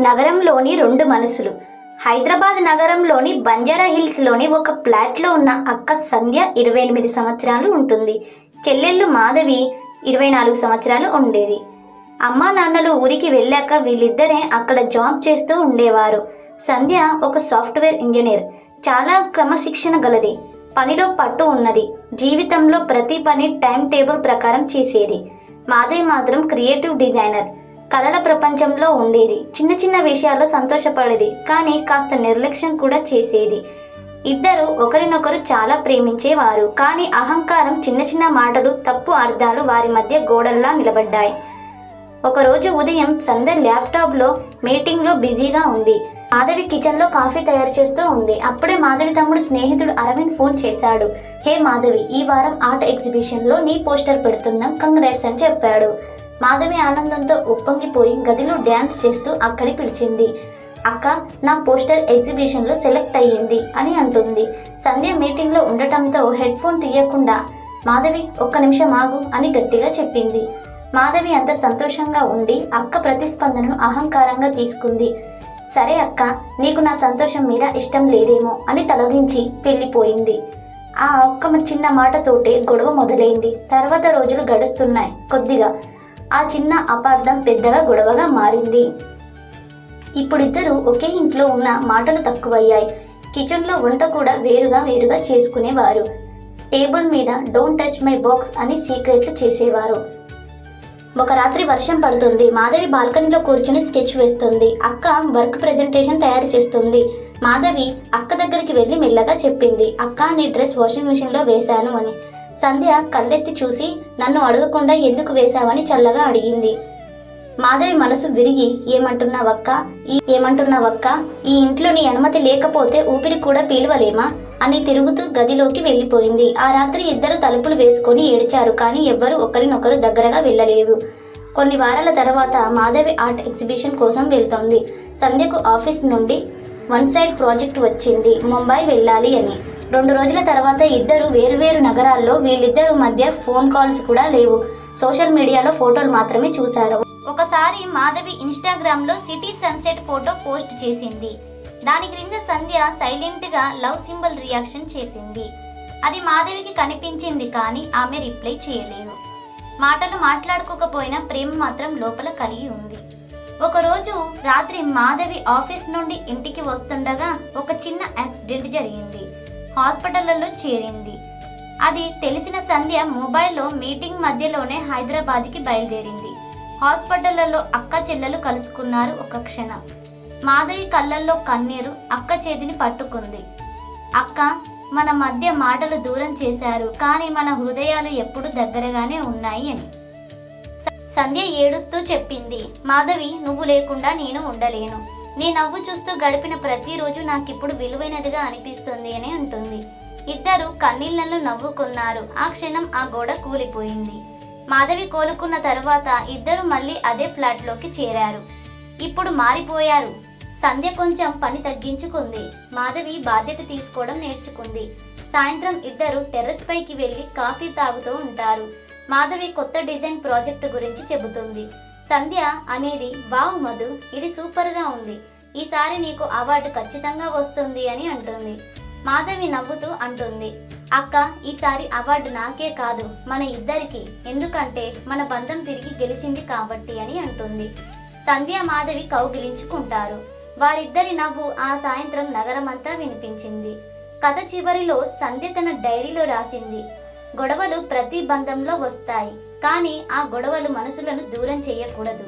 నగరంలోని రెండు మనసులు. హైదరాబాద్ నగరంలోని బంజారా హిల్స్లోని ఒక ఫ్లాట్లో ఉన్న అక్క సంధ్య ఇరవై ఎనిమిది సంవత్సరాలు ఉంటుంది. చెల్లెళ్ళు మాధవి ఇరవై నాలుగు సంవత్సరాలు ఉండేది. అమ్మా నాన్నలు ఊరికి వెళ్ళాక వీళ్ళిద్దరే అక్కడ జాబ్ చేస్తూ ఉండేవారు. సంధ్య ఒక సాఫ్ట్వేర్ ఇంజనీర్. చాలా క్రమశిక్షణ గలది. పనిలో పట్టు ఉన్నది. జీవితంలో ప్రతి పని టైం టేబుల్ ప్రకారం చేసేది. మాధవి మాత్రం క్రియేటివ్ డిజైనర్. కళల ప్రపంచంలో ఉండేది. చిన్న చిన్న విషయాల్లో సంతోషపడేది. కానీ కాస్త నిర్లక్ష్యం కూడా చేసేది. ఇద్దరు ఒకరినొకరు చాలా ప్రేమించేవారు. కానీ అహంకారం చిన్న చిన్న మాటలు తప్పు అర్థాలు వారి మధ్య గోడల్లా నిలబడ్డాయి. ఒకరోజు ఉదయం సందర్ ల్యాప్టాప్లో మీటింగ్లో బిజీగా ఉంది. మాధవి కిచెన్లో కాఫీ తయారు చేస్తూ ఉంది. అప్పుడే మాధవి తమ్ముడు స్నేహితుడు అరవింద్ ఫోన్ చేశాడు. హే మాధవి ఈ వారం ఆర్ట్ ఎగ్జిబిషన్లో నీ పోస్టర్ పెడుతున్నాం. కంగ్రాట్స్ అని చెప్పాడు. మాధవి ఆనందంతో ఉప్పొంగిపోయి గదిలో డ్యాన్స్ చేస్తూ అక్కడి పిలిచింది. అక్క నా పోస్టర్ ఎగ్జిబిషన్లో సెలెక్ట్ అయ్యింది అని అంటుంది. సంధ్య మీటింగ్లో ఉండటంతో హెడ్ ఫోన్ తీయకుండా మాధవి ఒక్క నిమిషం ఆగు అని గట్టిగా చెప్పింది. మాధవి అంత సంతోషంగా ఉండి అక్క ప్రతిస్పందనను అహంకారంగా తీసుకుంది. సరే అక్క నీకు నా సంతోషం మీద ఇష్టం లేదేమో అని తలదించి వెళ్ళిపోయింది. ఆ ఒక్క చిన్న మాటతోటే గొడవ మొదలైంది. తర్వాత రోజులు గడుస్తున్నాయి కొద్దిగా. ఆ చిన్న అపార్థం పెద్దగా గొడవగా మారింది. ఇప్పుడిద్దరూ ఒకే ఇంట్లో ఉన్న మాటలు తక్కువయ్యాయి. కిచెన్లో వంట కూడా వేరుగా వేరుగా చేసుకునేవారు. టేబుల్ మీద డోంట్ టచ్ మై బాక్స్ అని సీక్రెట్లు చేసేవారు. ఒక రాత్రి వర్షం పడుతుంది. మాధవి బాల్కనీలో కూర్చుని స్కెచ్ వేస్తుంది. అక్క వర్క్ ప్రెజెంటేషన్ తయారు చేస్తుంది. మాధవి అక్క దగ్గరికి వెళ్ళి మెల్లగా చెప్పింది. అక్క నీ డ్రెస్ వాషింగ్ మిషన్లో వేశాను అని. సంధ్య కళ్ళెత్తి చూసి నన్ను అడగకుండా ఎందుకు వేశావని చల్లగా అడిగింది. మాధవి మనసు విరిగి ఏమంటున్నావక్క? ఈ ఏమంటున్నావక్క? ఈ ఇంట్లో నీ అనుమతి లేకపోతే ఊపిరి కూడా పీలవలేమా? అని తిరుగుతూ గదిలోకి వెళ్ళిపోయింది. ఆ రాత్రి ఇద్దరు తలుపులు వేసుకొని ఏడిచారు కానీ ఎవ్వరూ ఒకరినొకరు దగ్గరగా వెళ్ళలేదు. కొన్ని వారాల తర్వాత మాధవి ఆర్ట్ ఎగ్జిబిషన్ కోసం వెళ్తోంది. సంధ్యకు ఆఫీస్ నుండి వన్ సైడ్ ప్రాజెక్ట్ వచ్చింది. ముంబై వెళ్ళాలి అని. రెండు రోజుల తర్వాత ఇద్దరు వేరువేరు నగరాల్లో వీళ్ళిద్దరు మధ్య ఫోన్ కాల్స్ కూడా లేవు. సోషల్ మీడియాలో ఫోటోలు మాత్రమే చూశారు. ఒకసారి మాధవి ఇన్స్టాగ్రామ్లో సిటీ సన్సెట్ ఫోటో పోస్ట్ చేసింది. దాని క్రింద సంధ్య సైలెంట్గా లవ్ సింబల్ రియాక్షన్ చేసింది. అది మాధవికి కనిపించింది కానీ ఆమె రిప్లై చేయలేదు. మాటలు మాట్లాడుకోకపోయినా ప్రేమ మాత్రం లోపల కలిగి ఉంది. ఒకరోజు రాత్రి మాధవి ఆఫీస్ నుండి ఇంటికి వస్తుండగా ఒక చిన్న యాక్సిడెంట్ జరిగింది. హాస్పిటళ్ళలో చేరింది. అది తెలిసిన సంధ్య మొబైల్లో మీటింగ్ మధ్యలోనే హైదరాబాద్కి బయలుదేరింది. హాస్పిటళ్ళలో అక్క చెల్లెలు కలుసుకున్నారు ఒక క్షణం. మాధవి కళ్ళల్లో కన్నీరు అక్క చేతిని పట్టుకుంది. అక్క మన మధ్య మాటలు దూరం చేశారు కానీ మన హృదయాలు ఎప్పుడు దగ్గరగానే ఉన్నాయి అని. సంధ్య ఏడుస్తూ చెప్పింది. మాధవి నువ్వు లేకుండా నేను ఉండలేను. నీ నవ్వు చూస్తూ గడిపిన ప్రతిరోజు నాకిప్పుడు విలువైనదిగా అనిపిస్తుంది అని అంటుంది. ఇద్దరు కన్నీళ్ళలో నవ్వుకున్నారు. ఆ క్షణం ఆ గోడ కూలిపోయింది. మాధవి కోలుకున్న తర్వాత ఇద్దరు మళ్ళీ అదే ఫ్లాట్లోకి చేరారు. ఇప్పుడు మారిపోయారు. సంధ్య కొంచెం పని తగ్గించుకుంది. మాధవి బాధ్యత తీసుకోవడం నేర్చుకుంది. సాయంత్రం ఇద్దరు టెర్రస్ పైకి వెళ్ళి కాఫీ తాగుతూ ఉంటారు. మాధవి కొత్త డిజైన్ ప్రాజెక్టు గురించి చెబుతుంది. సంధ్య అనేది వావ్ మధు ఇది సూపర్గా ఉంది. ఈసారి నీకు అవార్డు ఖచ్చితంగా వస్తుంది అని అంటుంది. మాధవి నవ్వుతూ అంటుంది. అక్క ఈసారి అవార్డు నాకే కాదు మన ఇద్దరికి. ఎందుకంటే మన బంధం తిరిగి గెలిచింది కాబట్టి అని అంటుంది. సంధ్య మాధవి కౌగిలించుకుంటారు వారిద్దరి నవ్వు ఆ సాయంత్రం నగరమంతా వినిపించింది. కథ చివరిలో సంధ్య తన డైరీలో రాసింది. గొడవలు ప్రతి బంధంలో వస్తాయి. కానీ ఆ గొడవలు మనసులను దూరం చేయకూడదు.